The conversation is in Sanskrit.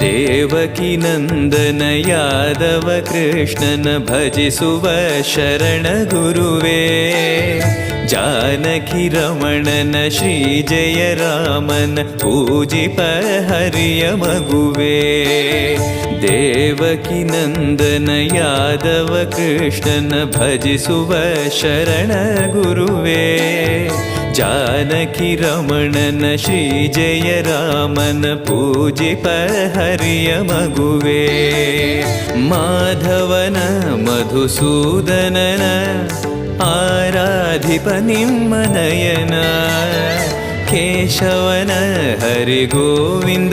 देवकिनन्दन यादव कृष्णन भज सुभ शरण गुरुवे। जनकी रमणन श्रीजय रामन पूजिपहर्य मगुवे। यादव कृष्णन भज सुव गुरुवे। जानकिरमणन श्रीजय रामन पूजिपहर्य मगुवे। माधवन मधुसूदनन आराधिपनिम्मनयन केशवन हरिगोविन्द